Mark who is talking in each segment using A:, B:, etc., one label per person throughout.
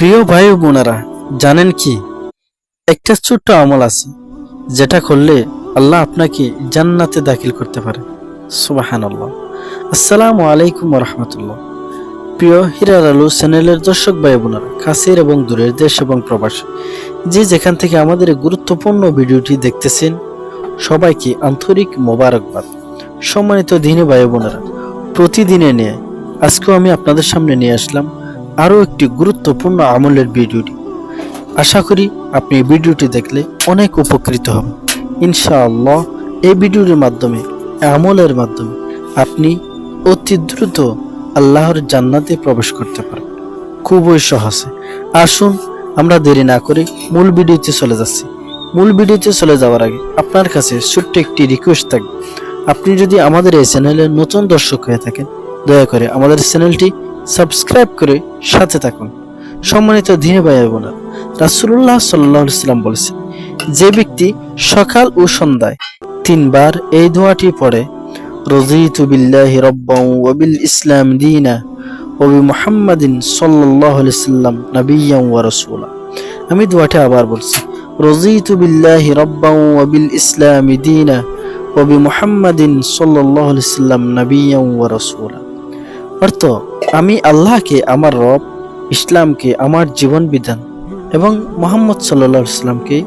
A: প্রিয় ভাই বোনেরা, জানেন কি? একটা ছোট্ট আমল আছে, যেটা করলে আল্লাহ আপনাকে জান্নাতে দাখিল করতে পারে। সুবাহান আল্লাহ আসসালামু আলাইকুম রহমতুল্লাহ। প্রিয় হিরার আলু চ্যানেলের দর্শক ভাই বোনেরা, কাছের এবং দূরের দেশ এবং প্রবাস, যে যেখান থেকে আমাদের গুরুত্বপূর্ণ ভিডিওটি দেখতেছেন, সবাইকে আন্তরিক মোবারকবাদ। সম্মানিত দিনে ভাই বোনেরা প্রতিদিনে নিয়ে আজকেও আমি আপনাদের সামনে নিয়ে আসলাম আরও একটি গুরুত্বপূর্ণ আমলের ভিডিওটি আশা করি আপনি এই ভিডিওটি দেখলে অনেক উপকৃত হবেন। ইনশাআল্লাহ, এই ভিডিওর মাধ্যমে আমলের মাধ্যমে আপনি অতি দ্রুত আল্লাহর জান্নাতে প্রবেশ করতে পারেন। খুবই সহজে। আসুন, আমরা দেরি না করে মূল ভিডিওতে চলে যাচ্ছি। মূল ভিডিওতে চলে যাওয়ার আগে আপনার কাছে ছোট্ট একটি রিকোয়েস্ট থাকবে। আপনি যদি আমাদের এই চ্যানেলের নতুন দর্শক হয়ে থাকেন, দয়া করে আমাদের চ্যানেলটি সাবস্ক্রাইব করে সাথে থাকুন। সম্মানিত দিনে ভাই বোনেরা রাসুল্লাহ সাল্লাহ সাল্লাম বলেছেন, যে ব্যক্তি সকাল ও সন্ধ্যায় তিনবার এই দোয়াটি পড়ে, রজিতু বিল্লাহি রব্বাউ ওয়া বিল ইসলাম দীনা ওয়া বি মুহাম্মাদিন আলাইহি সাল্লাম নাবিয়্যান ওয়া রাসূলা। আমি দোয়াটি আবার বলছি, রজিতু বিল্লাহি রব্বাউ ওয়া বিল ইসলাম দীনা ওয়া বি মুহাম্মাদিন আলাইহি সাল্লাম নাবিয়্যান ওয়া রাসূলা। অর্থ আমি আল্লাহকে, আমার রব, ইসলামকে, আমার জীবন বিধান এবং মোহাম্মদ সাল্লাহ ইসলামকে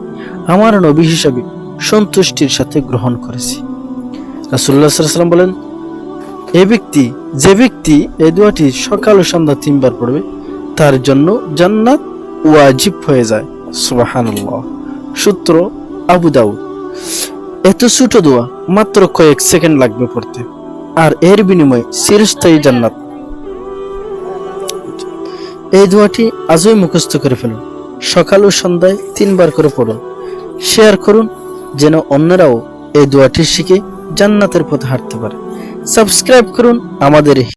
A: আমার নবী হিসাবে সন্তুষ্টির সাথে গ্রহণ করেছি। রাসুল্লাহ সাল্লাম বলেন, এ ব্যক্তি, যে ব্যক্তি এই দোয়াটি সকাল ও সন্ধ্যা তিনবার পড়বে, তার জন্য জান্নাত ওয়াজিব হয়ে যায়। সুবাহান্লাহ সূত্র আবু দাউদ। এত ছোট দোয়া মাত্র কয়েক সেকেন্ড লাগবে পড়তে, আর এর বিনিময়ে চিরস্থায়ী জান্নাত এই দোয়াটি আজই মুখস্থ করে ফেলুন। সকাল ও সন্ধ্যায় তিনবার করে পড়ুন। শেয়ার করুন যেন অন্যরাও এই দোয়াটি শিখে জান্নাতের পথে হাঁটতে পারে। সাবস্ক্রাইব করুন আমাদের